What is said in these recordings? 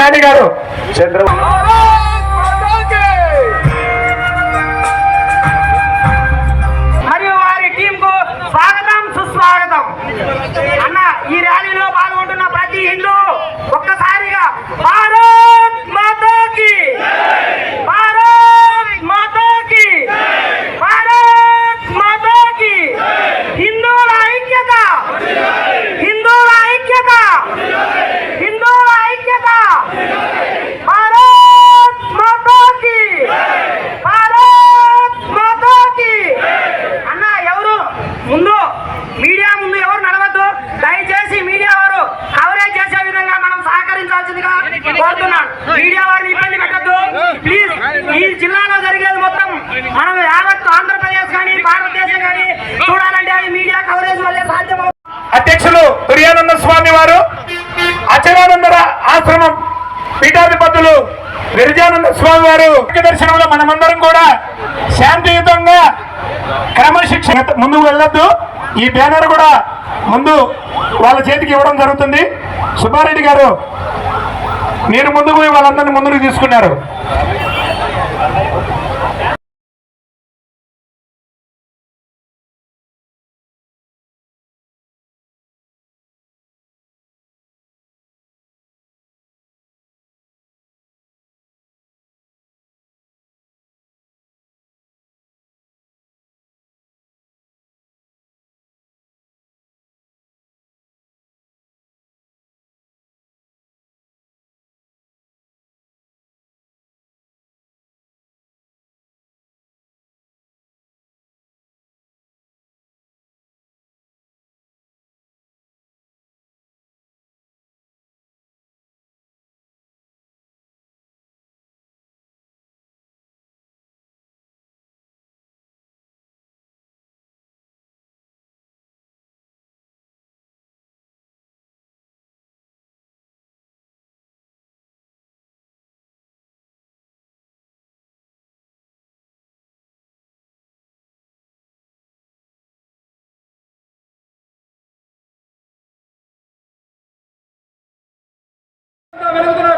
నాని గారు. చంద్రబాబు గిరిజానంద స్వామి వారు దర్శనంలో మనమందరం కూడా శాంతియుతంగా క్రమశిక్షణ ముందుకు వెళ్ళొద్దు. ఈ బ్యానర్ కూడా ముందు వాళ్ళ చేతికి ఇవ్వడం జరుగుతుంది. సుబ్బారెడ్డి గారు మీరు ముందుకు పోయి వాళ్ళందరినీ ముందుకు తీసుకున్నారు. வேணுங்கிறத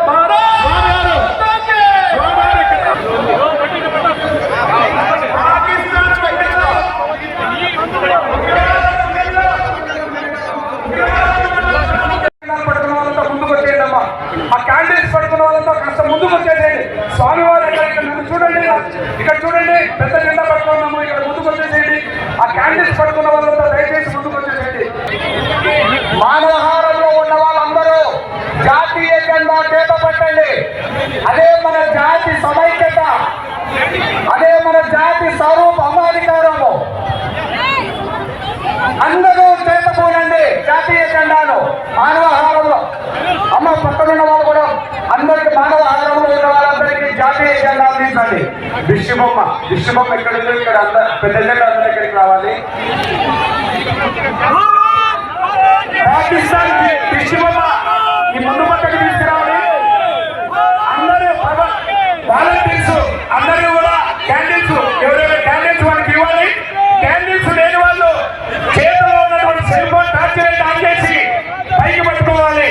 జాతి సమైక్యత. అదే మన జాతి స్వరూప అమ్మాధికారము అందరూ చేతపోనండి జాతీయ జెండాను మానవ మానవహారంలో అమ్మ పక్కనున్న వాళ్ళు కూడా అందరికి మానవ మానవహారంలో ఉన్న వాళ్ళందరికీ జాతీయ జెండా అందించండి విష్ణుబొమ్మ విష్ణుబొమ్మ ఇక్కడ ఉందో ఇక్కడ అందరు పెద్ద జెండా అందరి దగ్గరికి రావాలి. పాకిస్తాన్ విష్ణుబొమ్మ ఈ ముందు పక్కకి తీసుకురావాలి అందరూ వాలంటీర్స్ అందరూ కూడా క్యాండిల్స్ ఎవరైనా క్యాండిల్స్ వాళ్ళకి ఇవ్వాలి క్యాండిల్స్ లేని వాళ్ళు చేతిలో ఉన్నటువంటి cell phone torch light on చేసి పైకి పట్టుకోవాలి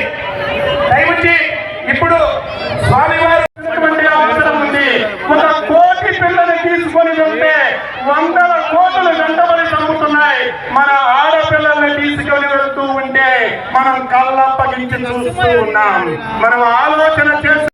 దయవుంచి ఇప్పుడు స్వామివారి ఉన్నటువంటి అవసరం ఉంది ఒక కోటి పిల్లలు తీసుకొని వెళ్తే వందల కోట్లు వెంటబడి చంపుతున్నాయి మన ఆడపిల్లల్ని తీసుకొని వెళ్తూ ఉంటే మనం కళ్ళప్పగించి చూస్తూ ఉన్నాం మనం ఆలోచన చేసి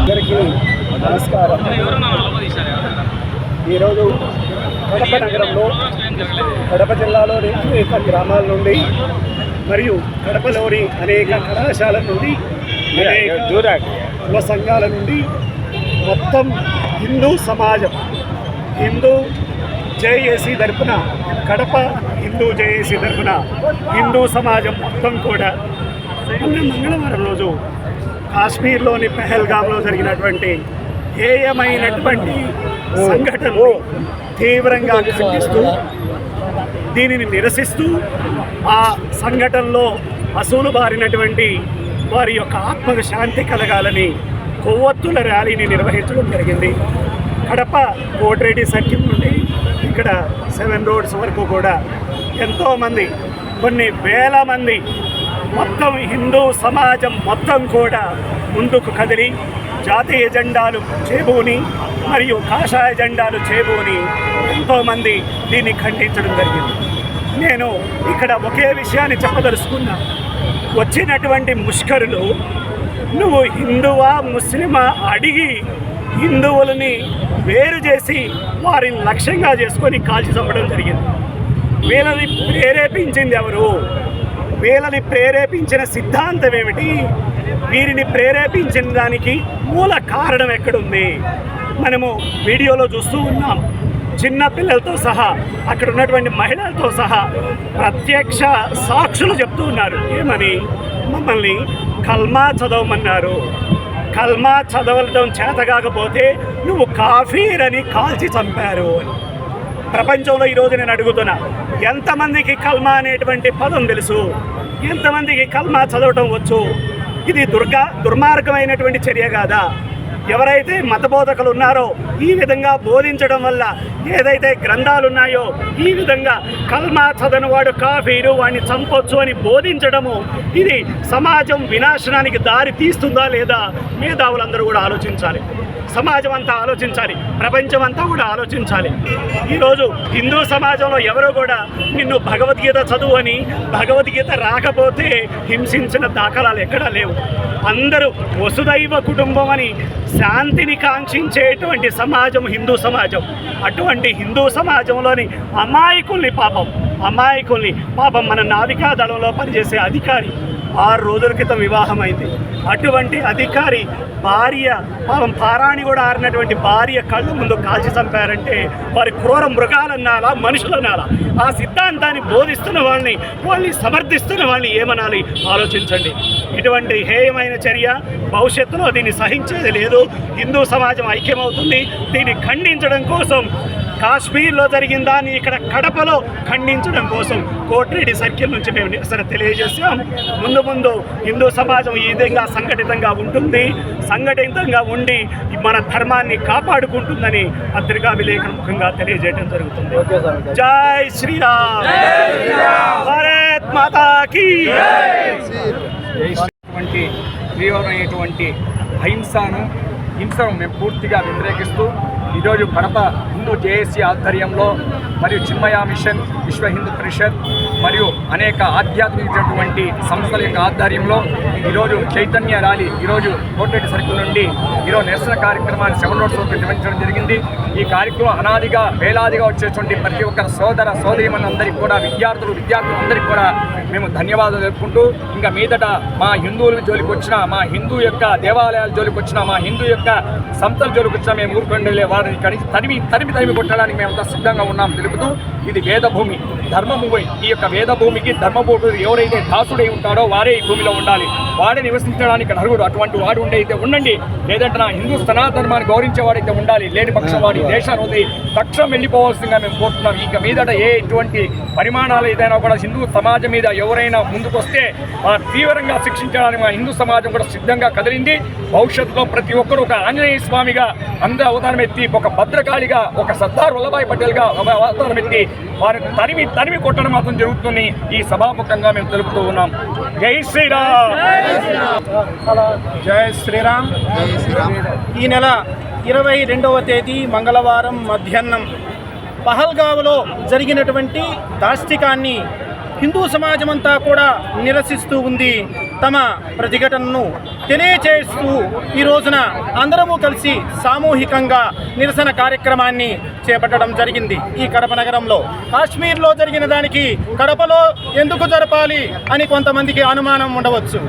అందరికీ నమస్కారం. ఈరోజు కడప నగరంలో కడప జిల్లాలోని అనేక గ్రామాల నుండి మరియు కడపలోని అనేక కళాశాల నుండి కుల సంఘాల నుండి మొత్తం హిందూ సమాజం హిందూ జేఏసీ తరపున కడప హిందూ జేఏసీ తరపున హిందూ సమాజం మొత్తం కూడా మంగళవారం రోజు కాశ్మీర్లోని పెహల్గామ్లో జరిగినటువంటి హేయమైనటువంటి సంఘటనలు తీవ్రంగా ఖండిస్తూ దీనిని నిరసిస్తూ ఆ సంఘటనలో అసూలు బారినటువంటి వారి యొక్క ఆత్మకు శాంతి కలగాలని కొవ్వొత్తుల ర్యాలీని నిర్వహించడం జరిగింది. కడప కోటిరెడ్డి సర్కిల్ నుండి ఇక్కడ సెవెన్ రోడ్స్ వరకు కూడా ఎంతోమంది కొన్ని వేల మంది మొత్తం హిందూ సమాజం మొత్తం కూడా ముందుకు కదిలి జాతీయ జెండాలు చేబూని మరియు కాషాయ జెండాలు చేబూని ఎంతోమంది దీన్ని ఖండించడం జరిగింది. నేను ఇక్కడ ఒకే విషయాన్ని చెప్పదలుచుకున్నా. వచ్చినటువంటి ముష్కరులు నువ్వు హిందువా ముస్లిమా? అడిగి హిందువులని వేరు చేసి వారిని లక్ష్యంగా చేసుకొని కాల్చి చంపడం జరిగింది. వీళ్ళని ప్రేరేపించింది ఎవరు? వీళ్ళని ప్రేరేపించిన సిద్ధాంతం ఏమిటి? వీరిని ప్రేరేపించిన దానికి మూల కారణం ఎక్కడుంది? మనము వీడియోలో చూస్తూ ఉన్నాం. చిన్న పిల్లలతో సహా అక్కడ ఉన్నటువంటి మహిళలతో సహా ప్రత్యక్ష సాక్షులు చెప్తూ ఉన్నారు. ఏమని? మమ్మల్ని కల్మా చదవమన్నారు. కల్మా చదవడం చేత కాకపోతే నువ్వు కాఫీర్ అని కాల్చి చంపారు అని. ప్రపంచంలో ఈరోజు నేను అడుగుతున్నా ఎంతమందికి కల్మా అనేటువంటి పదం తెలుసు? ఎంతమందికి కల్మా చదవటం వచ్చు? ఇది దుర్గా దుర్మార్గమైనటువంటి చర్య కాదా? ఎవరైతే మతబోధకులు ఉన్నారో ఈ విధంగా బోధించడం వల్ల ఏదైతే గ్రంథాలు ఉన్నాయో ఈ విధంగా కల్మా చదవని వాడు కాఫీరు వాడిని చంపొచ్చు అని బోధించడము ఇది సమాజం వినాశనానికి దారి తీస్తుందా లేదా మేధావులందరూ కూడా ఆలోచించాలి. సమాజం అంతా ఆలోచించాలి ప్రపంచం అంతా కూడా ఆలోచించాలి. ఈరోజు హిందూ సమాజంలో ఎవరు కూడా నిన్ను భగవద్గీత చదువు అని భగవద్గీత రాకపోతే హింసించిన దాఖలాలు ఎక్కడా లేవు. అందరూ వసుదైవ కుటుంబం అని శాంతిని కాంక్షించేటువంటి సమాజం హిందూ సమాజం. అటువంటి హిందూ సమాజంలోని అమాయకుల్ని పాపం అమాయకుల్ని పాపం మన నావికా దళంలో పనిచేసే అధికారి ఆరు రోజుల క్రితం వివాహమైంది. అటువంటి అధికారి భార్య పాపం పారాణి కూడా ఆరినటువంటి భార్య కళ్ళ ముందు కాల్చి చంపారంటే వారి క్రూర మృగాలన్నారా మనుషులన్నారా ఆ సిద్ధాంతాన్ని బోధిస్తున్న వాళ్ళని వాళ్ళని సమర్థిస్తున్న వాళ్ళని ఏమనాలి? ఆలోచించండి. ఇటువంటి హేయమైన చర్య భవిష్యత్తులో దీన్ని సహించేది లేదు. హిందూ సమాజం ఐక్యమవుతుంది. దీన్ని ఖండించడం కోసం కాశ్మీర్లో జరిగిన దాన్ని ఇక్కడ కడపలో ఖండించడం కోసం కోటిరెడ్డి సర్కిల్ నుంచి మేము నిరసన తెలియజేసాం ముందు ముందు హిందూ సమాజం ఈ విధంగా సంఘటితంగా ఉంటుంది. సంఘటితంగా ఉండి మన ధర్మాన్ని కాపాడుకుంటుందని పత్రికా విలేకరుల ముఖంగా తెలియజేయడం జరుగుతుంది. జై శ్రీరామ్. భారత్ మాతాకి. వంటి తీవ్రమైనటువంటి అహింసను హింసను మేము పూర్తిగా వ్యతిరేకిస్తూ ఈరోజు కడప హిందూ జేఏసీ ఆధ్వర్యంలో మరియు చిన్మయ మిషన్ విశ్వ హిందూ పరిషత్ మరియు అనేక ఆధ్యాత్మికటువంటి సంస్థల యొక్క ఆధ్వర్యంలో ఈరోజు చైతన్య ర్యాలీ ఈరోజు కోటరెడ్డి సర్కిల్ నుండి ఈరోజు నిరసన కార్యక్రమాన్ని సెవెన్ రోడ్స్ వరకు నిర్వహించడం జరిగింది. ఈ కార్యక్రమం అనాదిగా వేలాదిగా వచ్చేటువంటి ప్రతి ఒక్క సోదర సోదరిమణులందరికీ కూడా విద్యార్థులు విద్యార్థులందరికీ కూడా మేము ధన్యవాదాలు తెలుపుకుంటూ ఇంకా మీదట మా హిందువుల జోలికి వచ్చిన మా హిందూ యొక్క దేవాలయాల జోలికి వచ్చిన మా హిందూ యొక్క సంస్థల జోలికి వచ్చిన మేము ఊరుకుండే వారిని కడిగి తరిమి తరిమి తరిమి కొట్టడానికి మేమంతా సిద్ధంగా ఉన్నాం తెలుపుతూ ఇది వేదభూమి. ధర్మభూమి ఈ యొక్క వేదభూమికి ధర్మభూమి ఎవరైతే దాసుడై ఉంటాడో వారే ఈ భూమిలో ఉండాలి. వాడే నివసించడానికి అర్హుడు అటువంటి వాడు ఉండే అయితే ఉండండి. లేదంటే నా హిందూ సనాతనాన్ని ధర్మాన్ని వాడైతే ఉండాలి. లేని పక్షం వాడి దేశాన్ని వదిలి తక్షణం వెళ్ళిపోవాల్సిందిగా మేము కోరుతున్నాం. ఇక మీదట ఏ ఎటువంటి పరిమాణాలు ఏదైనా కూడా హిందూ సమాజం మీద ఎవరైనా ముందుకొస్తే ఆ తీవ్రంగా శిక్షించడానికి మా హిందూ సమాజం కూడా సిద్ధంగా కదిలింది. భవిష్యత్తులో ప్రతి ఒక్కరు ఒక ఆంజనేయ స్వామిగా అందరూ అవతారం ఎత్తి ఒక భద్రకాళిగా ఒక సర్దార్ వల్లభాయ్ పటేల్గా ఒక అవతారం ఎత్తి వారిని తరిమి తరిమి కొట్టడం మాత్రం జరుగుతుంది. ఈ సభాముఖంగా మేము తెలుపుతూ ఉన్నాం. జై శ్రీరామ్! జై శ్రీరామ్. ఈ నెల ఇరవై రెండవ తేదీ మంగళవారం మధ్యాహ్నం. పహల్గావ్లో జరిగినటువంటి దాష్టికాన్ని హిందూ సమాజం అంతా కూడా నిరసిస్తూ ఉంది. తమ ప్రతిఘటనను తెలియచేస్తూ ఈ రోజున అందరము కలిసి సామూహికంగా నిరసన కార్యక్రమాన్ని చేపట్టడం జరిగింది. ఈ కడప నగరంలో కాశ్మీర్లో జరిగిన దానికి కడపలో ఎందుకు జరపాలి అని కొంతమందికి అనుమానం ఉండవచ్చు.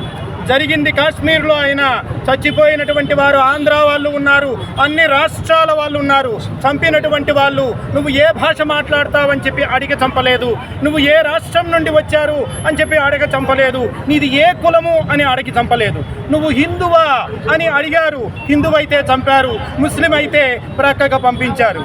జరిగింది కాశ్మీర్లో అయినా. చచ్చిపోయినటువంటి వారు ఆంధ్ర వాళ్ళు ఉన్నారు అన్ని రాష్ట్రాల వాళ్ళు ఉన్నారు. చంపినటువంటి వాళ్ళు నువ్వు ఏ భాష మాట్లాడతావని చెప్పి అడిగి చంపలేదు. నువ్వు ఏ రాష్ట్రం నుండి వచ్చారు అని చెప్పి అడగ చంపలేదు. నీది ఏ కులము అని అడిగి చంపలేదు. నువ్వు హిందువా అని అడిగారు. హిందువైతే చంపారు ముస్లిం అయితే ప్రక్కగా పంపించారు.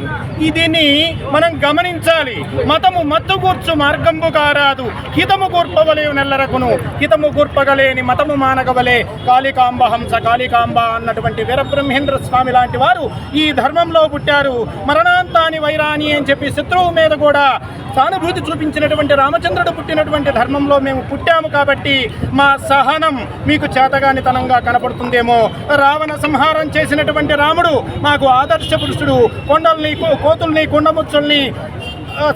దీన్ని మనం గమనించాలి. మతము మత్తుకూర్చు మార్గంబు కారాదు. హితము కూర్పవలేవు నెల్లరకును. హితము కూర్పగలేని మతము మా కాళికాంబ హంస కాళికాంబ అన్నటువంటి వీరబ్రహ్మేంద్ర స్వామి లాంటి వారు ఈ ధర్మంలో పుట్టారు. మరణాంతాని వైరాని అని చెప్పి శత్రువు మీద కూడా సానుభూతి చూపించినటువంటి రామచంద్రుడు పుట్టినటువంటి ధర్మంలో మేము పుట్టాము కాబట్టి మా సహనం మీకు చేతగానితనంగా కనపడుతుందేమో. రావణ సంహారం చేసినటువంటి రాముడు మాకు ఆదర్శ పురుషుడు. కొండల్ని కో- కోతుల్ని కొండముచ్చుల్ని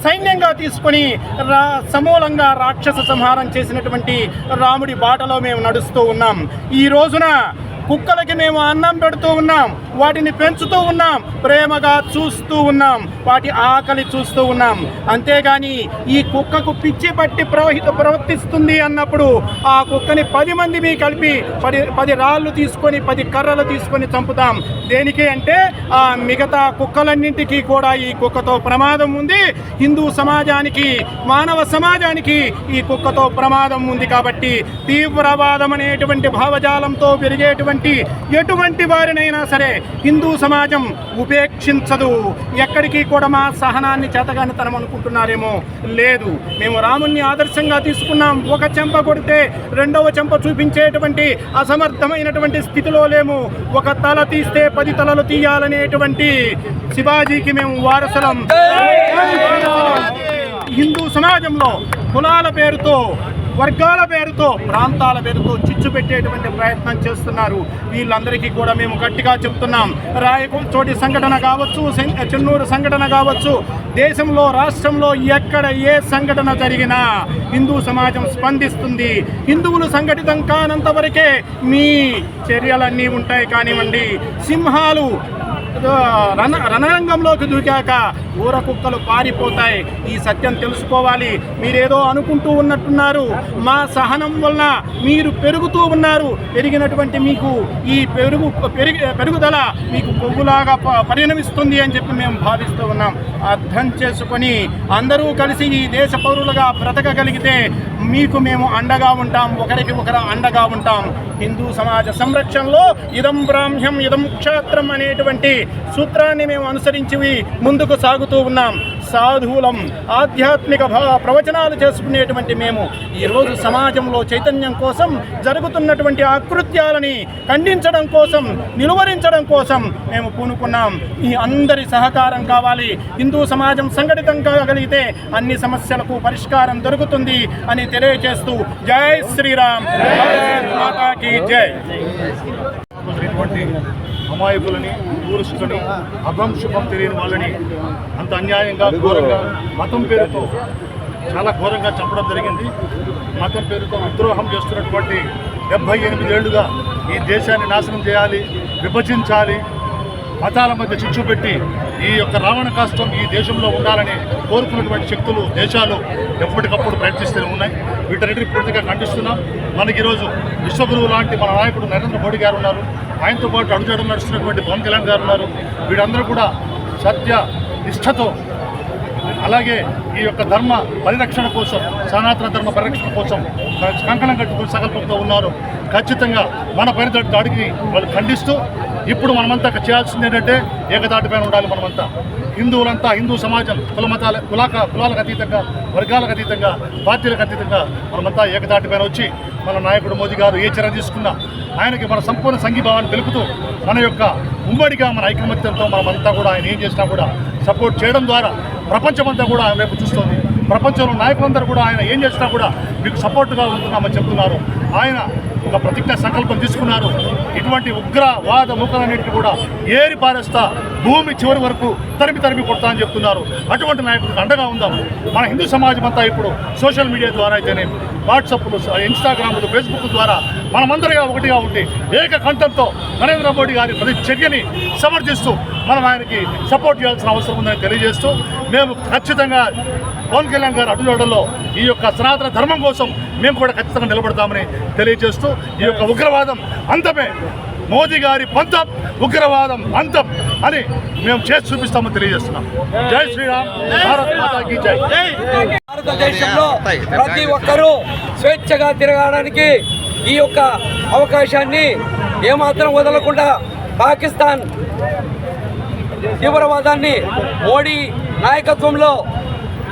సైన్యంగా తీసుకొని రా సమూలంగా రాక్షస సంహారం చేసినటువంటి రాముడి బాటలో మేము నడుస్తూ ఉన్నాం. ఈ రోజున కుక్కలకి మేము అన్నం పెడుతూ ఉన్నాం వాటిని పెంచుతూ ఉన్నాం ప్రేమగా చూస్తూ ఉన్నాం వాటి ఆకలి చూస్తూ ఉన్నాం. అంతేగాని ఈ కుక్కకు పిచ్చి పట్టి ప్రవహిత ప్రవర్తిస్తుంది అన్నప్పుడు ఆ కుక్కని పది మంది మీ కలిపి పది పది రాళ్ళు తీసుకొని పది కర్రలు తీసుకొని చంపుతాం. దేనికి అంటే ఆ మిగతా కుక్కలన్నింటికీ కూడా ఈ కుక్కతో ప్రమాదం ఉంది. హిందూ సమాజానికి మానవ సమాజానికి ఈ కుక్కతో ప్రమాదం ఉంది కాబట్టి తీవ్రవాదం అనేటువంటి భావజాలంతో పెరిగేటువంటి ఎటువంటి వారినైనా సరే హిందూ సమాజం ఉపేక్షించదు. ఎక్కడికి కూడా మా సహనాన్ని చేతగానితనం అనుకుంటున్నారేమో లేదు. మేము రాముణ్ణి ఆదర్శంగా తీసుకున్నాం. ఒక చెంప కొడితే రెండవ చెంప చూపించేటువంటి అసమర్థమైనటువంటి స్థితిలో లేము. ఒక తల తీస్తే పది తలలు తీయాలనేటువంటి శివాజీకి మేము వారసులం. హిందూ సమాజంలో కులాల పేరుతో వర్గాల పేరుతో ప్రాంతాల పేరుతో చిచ్చు పెట్టేటువంటి ప్రయత్నం చేస్తున్నారు. వీళ్ళందరికీ కూడా మేము గట్టిగా చెప్తున్నాం. రాయచోటి సంఘటన కావచ్చు చెన్నూరు సంఘటన కావచ్చు దేశంలో రాష్ట్రంలో ఎక్కడ ఏ సంఘటన జరిగినా హిందూ సమాజం స్పందిస్తుంది. హిందువులు సంఘటితం కానంత వరకే మీ చర్యలన్నీ ఉంటాయి కానివ్వండి. సింహాలు రణ రణరంగంలోకి దూకాక ఊర కుక్కలు పారిపోతాయి. ఈ సత్యం తెలుసుకోవాలి. మీరేదో అనుకుంటూ ఉన్నట్టున్నారు. మా సహనం వలన మీరు పెరుగుతూ ఉన్నారు. పెరిగినటువంటి మీకు ఈ పెరుగు పెరిగి పెరుగుదల మీకు కొవ్వులాగా ప- పరిణమిస్తుంది అని చెప్పి మేము భావిస్తూ ఉన్నాం. అర్థం చేసుకొని అందరూ కలిసి ఈ దేశ పౌరులుగా బ్రతకగలిగితే మీకు మేము అండగా ఉంటాం. ఒకరికి ఒకరు అండగా ఉంటాం. హిందూ సమాజ సంరక్షణలో ఇదం బ్రాహ్మ్యం ఇదం క్షేత్రం అనేటువంటి సూత్రాన్ని మేము అనుసరించి ముందుకు సాగుతూ ఉన్నాం. సాధువులం ఆధ్యాత్మిక భా- ప్రవచనాలు చేసుకునేటువంటి మేము ఈరోజు సమాజంలో చైతన్యం కోసం జరుగుతున్నటువంటి అకృత్యాలని ఖండించడం కోసం నిలువరించడం కోసం మేము పూనుకున్నాం. ఈ అందరి సహకారం కావాలి. హిందూ సమాజం సంఘటితం కాగలిగితే అన్ని సమస్యలకు పరిష్కారం దొరుకుతుంది అని తెలియజేస్తూ జై శ్రీరామ్. మాతాకి జై. అమాయకులని టూరిస్టులని అభం శుభం తెలియని వాళ్ళని అంత అన్యాయంగా ఘోరంగా మతం పేరుతో చాలా ఘోరంగా చంపడం జరిగింది. మతం పేరుతో విద్రోహం చేస్తున్నటువంటి డెబ్భై ఎనిమిది ఏళ్ళుగా ఈ దేశాన్ని నాశనం చేయాలి విభజించాలి మతాల మధ్య చిచ్చు పెట్టి ఈ యొక్క రావణ కాష్టం ఈ దేశంలో ఉండాలని కోరుకున్నటువంటి శక్తులు దేశాలు ఎప్పటికప్పుడు ప్రయత్నిస్తూనే ఉన్నాయి. వీటన్నిటిని పూర్తిగా ఖండిస్తున్నాం. మనకి ఈరోజు విశ్వగురువు లాంటి మన నాయకుడు నరేంద్ర మోడీ గారు ఉన్నారు. ఆయనతో పాటు అడుగుజాడలు నడుస్తున్నటువంటి పవన్ కళ్యాణ్ గారు ఉన్నారు. వీరందరూ కూడా సత్య నిష్ఠతో అలాగే ఈ యొక్క ధర్మ పరిరక్షణ కోసం సనాతన ధర్మ పరిరక్షణ కోసం కంకణం కట్టుకుని సంకల్పంతో ఉన్నారు. ఖచ్చితంగా మన పైన దాడికి వాళ్ళు ఖండిస్తూ ఇప్పుడు మనమంతా చేయాల్సింది ఏంటంటే ఏకతాటిపైన ఉండాలి మనమంతా. హిందువులంతా హిందూ సమాజం కుల మతాల కులాక కులాలకు అతీతంగా వర్గాలకు అతీతంగా పార్టీలకు అతీతంగా మనమంతా ఏకతాటిపైన వచ్చి మన నాయకుడు మోదీ గారు ఏ చర్య తీసుకున్నా ఆయనకి మన సంపూర్ణ సంఘీభావాన్ని తెలుపుతూ మన యొక్క ఉమ్మడిగా మన ఐకమత్యంతో మనమంతా కూడా ఆయన ఏం చేసినా కూడా సపోర్ట్ చేయడం ద్వారా ప్రపంచమంతా కూడా ఆయన వైపు చూస్తుంది. ప్రపంచంలో నాయకులందరూ కూడా ఆయన ఏం చేసినా కూడా మీకు సపోర్ట్గా ఉంటున్నామని చెప్తున్నారు. ఆయన ఒక ప్రతిజ్ఞ సంకల్పం తీసుకున్నారు. ఇటువంటి ఉగ్రవాద మూకలన్నింటినీ కూడా ఏరి పారేస్తా భూమి చివరి వరకు తరిమి తరిమి కొడతా అని చెప్తున్నారు. అటువంటి నాయకులకు అండగా ఉందాం. మన హిందూ సమాజం అంతా ఇప్పుడు సోషల్ మీడియా ద్వారా అయితేనే వాట్సాప్లు ఇన్స్టాగ్రామ్లు ఫేస్బుక్ ద్వారా మనమందరిగా ఒకటిగా ఉండి ఏక కంఠంతో నరేంద్ర మోడీ గారి ప్రతి చర్యని సమర్థిస్తూ మనం ఆయనకి సపోర్ట్ చేయాల్సిన అవసరం ఉందని తెలియజేస్తూ మేము ఖచ్చితంగా పవన్ కళ్యాణ్ గారు అడుగులో ఈ యొక్క సనాతన ధర్మం కోసం మేము కూడా ఖచ్చితంగా నిలబడతామని తెలియజేస్తూ ఈ యొక్క ఉగ్రవాదం అంతమే. మోదీ గారి పంతం ఉగ్రవాదం అంతం అని మేము చేసి చూపిస్తామని తెలియజేస్తున్నాం. జై శ్రీరామ్ భారత్ మాతాకి జై. భారతదేశంలో ప్రతి ఒక్కరూ స్వేచ్ఛగా తిరగడానికి ఈ యొక్క అవకాశాన్ని ఏమాత్రం వదలకుండా పాకిస్తాన్ తీవ్రవాదాన్ని మోడీ నాయకత్వంలో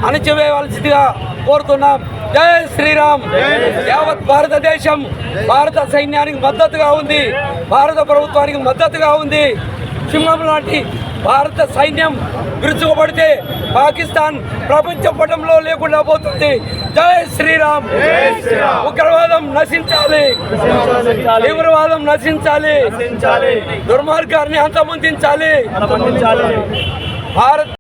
అణచివేయవలసిందిగా కోరుతున్నాం. జై శ్రీరామ్. యావత్ భారతదేశం భారత సైన్యానికి మద్దతుగా ఉంది. భారత ప్రభుత్వానికి మద్దతుగా ఉంది. సింహం లాంటి భారత సైన్యం విరుచుకుపడితే పాకిస్తాన్ ప్రపంచ పటంలో లేకుండా పోతుంది. జై శ్రీరామ్. ఉగ్రవాదం నశించాలి. తీవ్రవాదం నశించాలి. దుర్మార్గాన్ని అంతమొందించాలి భారత్